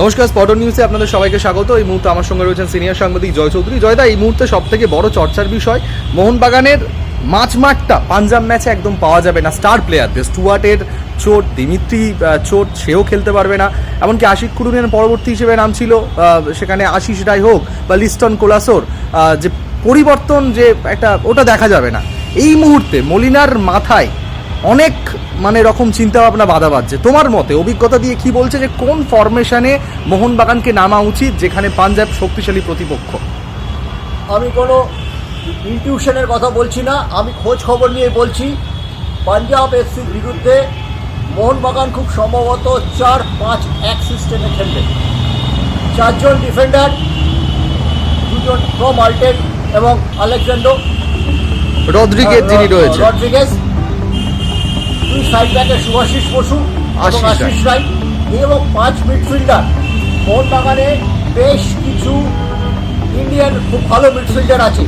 নমস্কার স্পটন নিউজে আপনাদের সবাইকে স্বাগত। এই মুহূর্তে আমার সঙ্গে রয়েছেন সিনিয়র সাংবাদিক জয় চৌধুরী। জয়দা এই মুহূর্তে সব থেকে বড় চর্চার বিষয় মোহনবাগানের মাঝ মাঠটা পাঞ্জাব ম্যাচে একদম পাওয়া যাবে না, স্টার প্লেয়ারদের। স্টুয়ার্টের চোট, দিমিত্রি চোট, সেও খেলতে পারবে না। এমনকি আশিক কুরুনের পরবর্তী হিসেবে নাম ছিল সেখানে আশিস রায় হোক বা লিস্টন কোলাসোর। যে পরিবর্তন যে একটা, ওটা দেখা যাবে না। এই মুহূর্তে মলিনার মাথায় অনেক মানে রকম চিন্তা ভাবনা বাধা বাজছে তোমার মতে অভিজ্ঞতা দিয়ে কি বলছে যে কোন ফরমেশনে মোহনবাগানকে নামা উচিত যেখানে পাঞ্জাব শক্তিশালী প্রতিপক্ষ? আমি কোনো ইনটিউশনের কথা বলছি না আমি খোঁজ খবর নিয়ে বলছি পাঞ্জাব এফসির বিরুদ্ধে মোহনবাগান খুব সম্ভবত চার পাঁচ এক সিস্টেমে খেলবে। চারজন ডিফেন্ডার দুজন প্রো মাল্টেন এবং আলেকজান্ডো রদ্রিগেজ যিনি রয়েছে রড্রিগেজ দুই সাইড ব্যাকে সুভাষিস বসু এবং আশিস রায়। এবং পাঁচ মিডফিল্ডার। মোহনবাগানে বেশ কিছু ইন্ডিয়ান খুব ভালো মিডফিল্ডার আছে।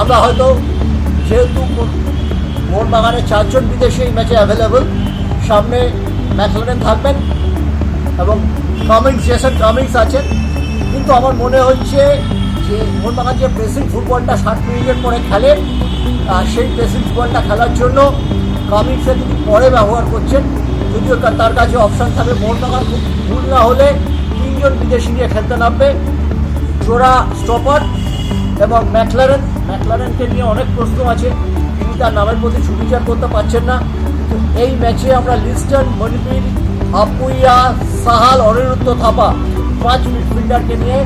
আমরা হয়তো যেহেতু মোহনবাগানে চারজন বিদেশি এই ম্যাচে অ্যাভেলেবল সামনে ম্যাকলেন থাকবেন এবং কামিংস জেসন কামিংস আছেন। কিন্তু আমার মনে হচ্ছে যে মোহনবাগান যে প্রেসিং ফুটবলটা ষাট মিনিটের পরে খেলে সেই প্রেসিং ফুটবলটা খেলার জন্য কামিংসের তিনি পরে ব্যবহার করছেন। যদিও তার কাছে অপশান থাকবে মোহনবাগান ভুল না হলে তিনজন বিদেশি নিয়ে খেলতে নামবে। জোড়া স্টপার এবং ম্যাকলারেন ম্যাকলারেনকে নিয়ে অনেক প্রশ্ন আছে। তিনি তার নামের প্রতি সুবিচার করতে পারছেন না। এই ম্যাচে আমরা লিস্টন মণিপুর আপুইয়া, সাহাল, অনিরুদ্ধ, থাপা পাঁচ মিডফিল্ডারকে নিয়ে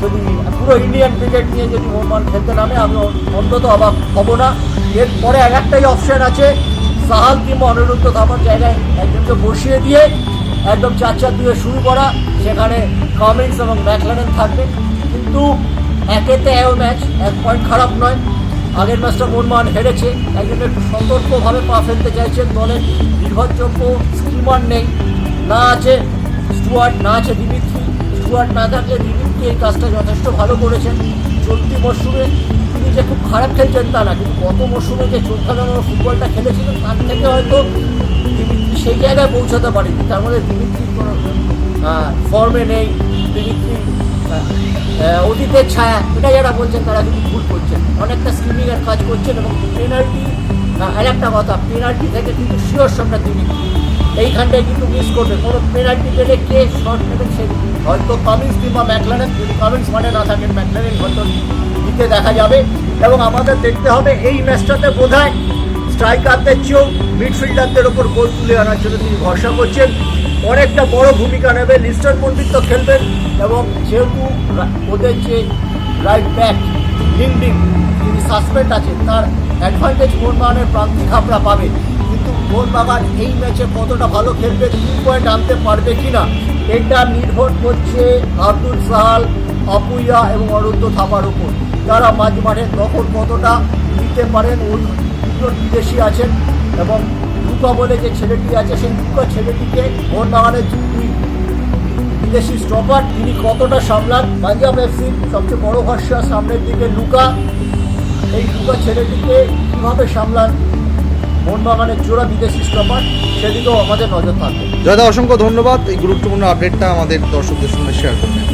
যদি পুরো ইন্ডিয়ান ক্রিকেট নিয়ে যদি মোহনবাগান খেলতে নামে, আমি অন্তত অবাক হব না। এরপরে এক একটাই অপশন আছে সাহাল কিংবা অনিরুদ্ধ থাপার জায়গায় একজনকে বসিয়ে দিয়ে একদম চার চার দিয়ে শুরু করা, সেখানে কামিংস এবং ম্যাকলারেন থাকবে। কিন্তু একেতে এও ম্যাচ এক পয়েন্ট খারাপ নয়। আগের ম্যাচটা মোহনবাগান হেরেছে। একজন একটু সতর্কভাবে পা ফেলতে চাইছেন দলের নির্ভরযোগ্য স্কিমার নেই। না আছে স্টুয়ার্ট, না আছে দিমিত্রি। স্টুয়ার্ট না থাকলে দিমিত্রি এই কাজটা যথেষ্ট ভালো করেছেন। চলতি মরশুমে যে খুব খারাপ খেলছেন তা না, কিন্তু গত মরশুমে যে চোখানো ফুটবলটা খেলেছিলেন তার থেকে হয়তো দিমিত্রি সেই জায়গায় পৌঁছাতে পারেনি। তার মধ্যে দিমিত্রির কোনো ফর্মে নেই, দিমিত্রি অতীতের ছায়া এটা যারা বলছেন তারা কিন্তু ভুল করছেন। অনেকটা স্ক্রিনিংয়ের কাজ করছেন এবং পেনাল্টি আর একটা কথা পেনাল্টি থেকে কিন্তু শিওর সামনে দিমিত্রি। এইখানটায় কিন্তু মিস করবে। কোনো পেনাল্টি পেলে কে শর্ট নেবে সে হয়তো কামিংস কিংবা ম্যাকলারেন যদি কামিংস মানে না থাকেন ম্যাকলারেন হয়তো দিতে দেখা যাবে এবং আমাদের দেখতে হবে এই ম্যাচটাতে বোধ হয় স্ট্রাইকারদের চেয়েও মিডফিল্ডারদের ওপর গোল তুলে আনার জন্য তিনি ভরসা করছেন। অনেকটা বড় ভূমিকা নেবে লিস্টার পণ্ডিত তো খেলবেন এবং যেহেতু ওদের যে রাইট ব্যাক লিংডিং তিনি সাসপেন্ড আছেন, তার অ্যাডভান্টেজ মোহনবাগানের প্রান্তিক হাবরা পাবে। কিন্তু মোহনবাগান এই ম্যাচে কতটা ভালো খেলবে, তিন পয়েন্ট আনতে পারবে কিনা, এটা নির্ভর করছে আব্দুল সাহাল আপুইয়া এবং অরুদ্ধ থাপার উপর। তারা মাঝ মাঠে দখল কতটা নিতে পারেন ওই দুজন বিদেশি আছেন এবং লুকা বলে যে ছেলেটি আছে, সেই লুকা ছেলেটিকে মোহনবাগানের দুই বিদেশি স্টপার তিনি কতটা সামলান? পাঞ্জাব এফসির সবচেয়ে বড় ভরসা সামনের দিকে লুকা। এই লুকা ছেলেটিকে কীভাবে সামলান? মোহনবাগানের জোড়া বিদেশি স্টপার সেদিকেও আমাদের নজর থাকবে। জয়দা অসংখ্য ধন্যবাদ। এই গুরুত্বপূর্ণ আপডেটটা আমাদের দর্শকদের সঙ্গে শেয়ার করবেন